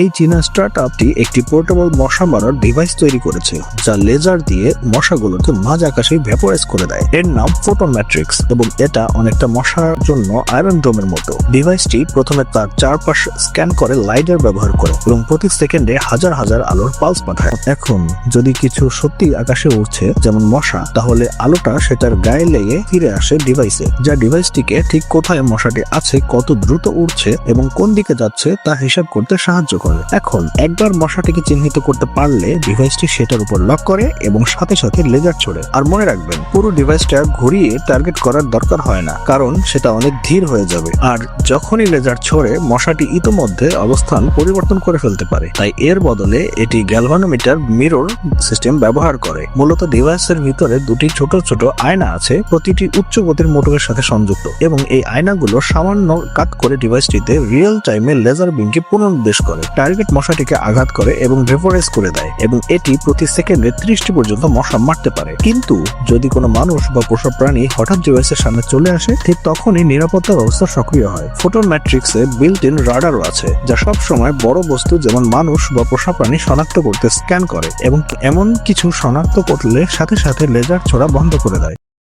এই চীনা স্টার্ট স্টার্টআপটি একটি পোর্টেবল মশা মারার ডিভাইস তৈরি করেছে, যা লেজার দিয়ে মশাগুলোকে মাঝ আকাশে ভ্যাপোরাইজ করে দেয়। এর নাম ফোটন ম্যাট্রিক্স এবং এটা অনেকটা মশার জন্য আয়রন ডোমের মতো। ডিভাইসটি প্রথমে তার চারপাশ স্ক্যান করে লাইডার ব্যবহার করে এবং প্রতি সেকেন্ডে হাজার হাজার আলোর পালস পাঠায়। এখন, যদি কিছু সত্যি আকাশে উঠছে যেমন মশা, তাহলে আলোটা সেটার গায়ে লেগে ফিরে আসে ডিভাইসে যা ডিভাইসটিকে ঠিক কোথায় মশাটি আছে, কত দ্রুত উঠছে এবং কোন দিকে যাচ্ছে তা হিসাব করতে সাহায্য করে। এখন, একবার মশাটিকে চিহ্নিত করতে পারলে ডিভাইসটি সেটার উপর লক করে এবং সাথে সাথে লেজার ছোড়ে। আর মনে রাখবেন, পুরো ডিভাইসটা ঘুরিয়ে টার্গেট করার দরকার হয় না, কারণ সেটা অনেক ধীর হয়ে যাবে। আর যখনই লেজার ছোড়ে, মশাটি ইতোমধ্যে অবস্থান পরিবর্তন করে ফেলতে পারে। তাই এর বদলে এটি গ্যালভানোমিটার মিরর সিস্টেম ব্যবহার করে। মূলত ডিভাইসের ভিতরে দুটি ছোট ছোট আয়না আছে, প্রতিটি উচ্চ গতির মোটরের সাথে সংযুক্ত। এবং এই আয়নাগুলো সামান্য কাত করে ডিভাইসটিতে রিয়েল টাইমে লেজার বিমকে পুনর্নির্দেশ করে। টার্গেট মশাটিকে আঘাত করে এবং ভেপোরাইজ করে দেয় এবং এটি প্রতি সেকেন্ডে ত্রিশটি পর্যন্ত মশা মারতে পারে। কিন্তু যদি কোনো মানুষ বা পোষা প্রাণী হঠাৎ ডিভাইসের সামনে চলে আসে, ঠিক তখনই নিরাপত্তা ব্যবস্থা সক্রিয় হয়। ফোটন ম্যাট্রিক্সে বিল্ট ইন রাডারও আছে, যা সব সময় বড় বস্তু যেমন মানুষ বা পোষা প্রাণী শনাক্ত করতে স্ক্যান করে, এবং এমন কিছু শনাক্ত করলে সাথে সাথে লেজার ছোড়া বন্ধ করে দেয়।